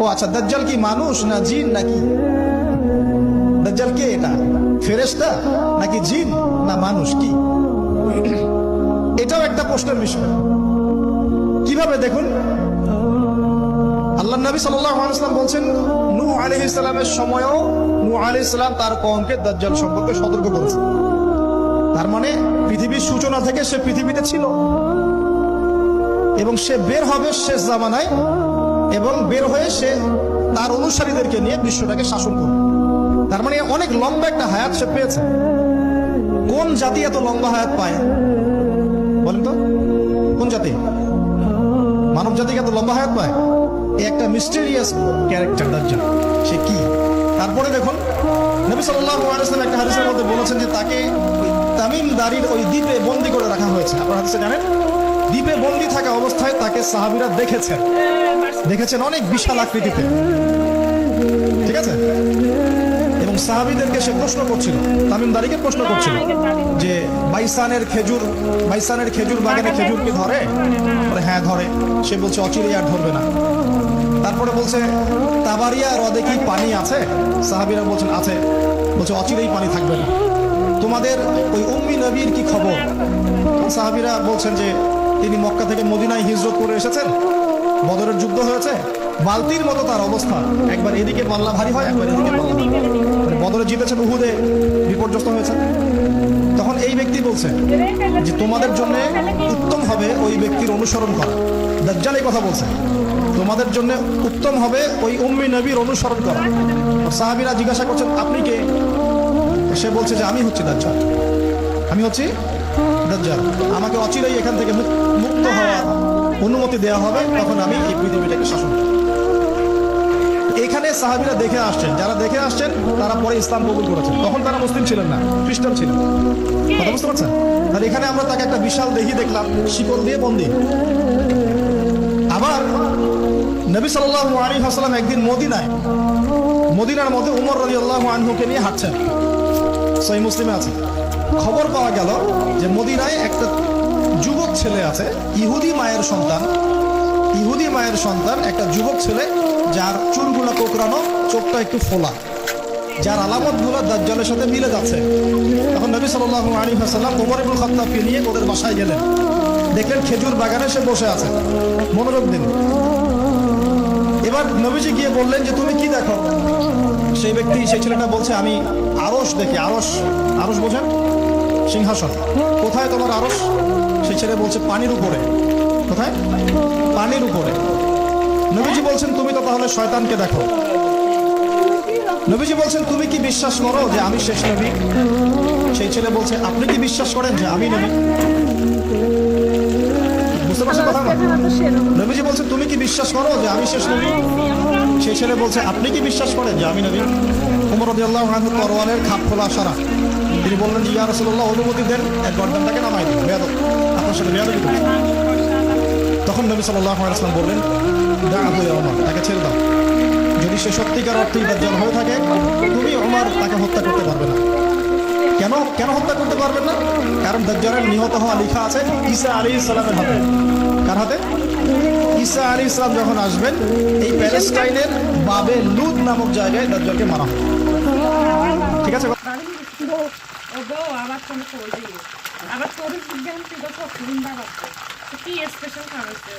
ও আচ্ছা দাজ্জাল কি মানুষ না জিন নাকি? দাজ্জাল কে এটা? ফেরেশতা নাকি জিন না মানুষ কি? এটাও একটা প্রশ্নের বিষয়। কীভাবে দেখুন? আল্লাহ নবী সাল্লাম বলছেন নু আলহ ইসলামের সময়ও নু আলহ ইসলাম তার কমকে দাজ্জাল সম্পর্কে সতর্ক করেছে। তার মানে পৃথিবীর সূচনা থেকে সে পৃথিবীতে ছিল। এবং সে বের হবে শেষ জামানায় এবং বের হয়ে সে তার অনুসারীদেরকে নিয়ে বিশ্বটাকে শাসন করবে তার মানে অনেক লম্বা একটা হায়াত সে পেয়েছে। কোন জাতি এত লম্বা হায়াত পায়? বলেন তো, কোন জাতি? মানব জাতিকে এত লম্বা হায়াত পায়? এই একটা মিস্টেরিয়াস ক্যারেক্টার তার জন্য। সে কি? তারপরে দেখুন, নবী সাল্লাল্লাহু আলাইহি ওয়াসাল্লাম একটা হাদিসের মধ্যে বলেছেন যে তাকে তামিম দাড়ির ওই দ্বীপে বন্দি করে রাখা হয়েছে। আপনারা হাদিসে জানেন? দ্বীপে বন্দি থাকা অবস্থায় তাকে সাহাবীরা দেখেছেন। দেখেছেন অনেক বিশাল আকৃতিতে। ঠিক আছে? এবং সাহাবীদেরকে সে প্রশ্ন করছিল তামিম দাড়িকে প্রশ্ন করছিল যে, বাইসানের খেজুর বাইসানের খেজুর বাগানে খেজুর কি ধরে? হ্যাঁ ধরে। সে বলছে, অচিরেই আর ধরবে না। তারপরে বলছে, তাবারিয়া হ্রদে কি পানি আছে? সাহাবিরা বলছেন, আছে। বলছে, অচিরেই পানি থাকবে না। তোমাদের ওই উম্মি নবীর কি খবর? সাহাবিরা বলছেন যে তিনি মক্কা থেকে মদিনায় হিজরত করে এসেছেন। বদরের যুদ্ধ হয়েছে। বালতির মতো তার অবস্থা। একবার এদিকে পাল্লা ভারী হয়, একবার এদিকে মানে বদরে জিতেছেন, উহুদে বিপর্যস্ত হয়েছে তখন এই ব্যক্তি বলছে যে, তোমাদের জন্য উত্তম হবে ওই ব্যক্তির অনুসরণ করা। দাজ্জাল এই কথা বলছে। তোমাদের জন্য উত্তম হবে ওই উম্মি নবীর অনুসরণ করা। সাহাবিরা জিজ্ঞাসা করছেন, আপনি কে? সে বলছে যে, আমি হচ্ছি দাজ্জাল। আমি হচ্ছি দাজ্জাল, আমাকে অচিরেই এখান থেকে মুক্ত হওয়ার অনুমতি দেওয়া হবে, তখন আমি এই পৃথিবীটাকে শাসন এখানে সাহাবিরা দেখে আসছেন, যারা দেখে আসছেন, তারা পরে ইসলাম কবুল করেছেন। তখন তারা মুসলিম ছিলেন না, খ্রিস্টান ছিলেন। কথা বুঝতে পারছেন? তাহলে এখানে আমরা তাকে একটা বিশাল দেহি দেখলাম, শিকল দিয়ে বন্দি। আবার নবী সাল্লাল্লাহু আলাইহি ওয়াসাল্লাম একদিন মদিনায়, মদিনার মধ্যে উমর রাদিয়াল্লাহু আনহুকে নিয়ে হাঁটছেন। সহি মুসলিমে আছে। খবর পাওয়া গেল যে মদিনায় একটা যুবক ছেলে আছে, ইহুদি মায়ের সন্তান। ইহুদি মায়ের সন্তান, একটা যুবক ছেলে, যার চুলগুলো কোকড়ানো, চোখটা একটু ফোলা। যার আলামতগুলো দাজ্জালের সাথে মিলে যাচ্ছে। তখন নবী সাল্লাল্লাহু আলাইহি ওয়াসাল্লাম ওমর ইবনে খাত্তাবকে নিয়ে ওদের বাসায় গেলেন। দেখলেন খেজুর বাগানে সে বসে আছে। মনোযোগ দিন। এবার নবীজি গিয়ে বললেন যে, তুমি কি দেখো? সেই ব্যক্তি, সেই ছেলেটা বলছে, আমি আরস দেখি আরস আরস বোঝেন? সিংহাসন। কোথায় তোমার আরস? সেই ছেলে বলছে, পানির উপরে। কোথায়? পানির উপরে। নবীজি বলছেন, তুমি তো তাহলে শয়তানকে দেখো। নবীজি বলছেন, তুমি কি বিশ্বাস করো যে আমি শেষ নবী? সেই ছেলে বলছে, আপনি কি বিশ্বাস করেন যে আমি নবী? বুঝতে পারছেন কথা নবীজি বলছে তুমি কি বিশ্বাস করো যে আমি শেষ নবী? সেই ছেলে বলছে, আপনি কি বিশ্বাস করেন যে আমি নবী? উমর আনহু তরওয়ালের খাপ খোলা সারা। তিনি বললেন যে, ইয়া রাসূলুল্লাহ অনুমতি দেন এক গর্দানটাকে নামাই দিন বেয়াদব আপনার সাথে বেয়াদবি করছে তখন নবী আলাইহি বললেন ইয়া ওমর, তাকে ছেড়ে দাও। যদি সে সত্যিকার অর্থেই দাজ্জাল হয়ে থাকে, তুমি ওমর তাকে হত্যা করতে পারবে না। কেন কেন হত্যা করতে পারবেন না? কারণ দাজ্জালের নিহত হওয়া লেখা আছে ঈসা আলাইহিস সালামের হাতে। কার হাতে? ঈসা আলী ইসলাম যখন আসবেন, এই প্যালেস্টাইনের বাবে লুদ নামক জায়গায় দাজ্জালকে মারা হবে। ঠিক আছে? ওগো আবার কোনো কই আবার তোর বিজ্ঞান তুই তো কখন বাবা কি স্পেশাল খাওয়াইছে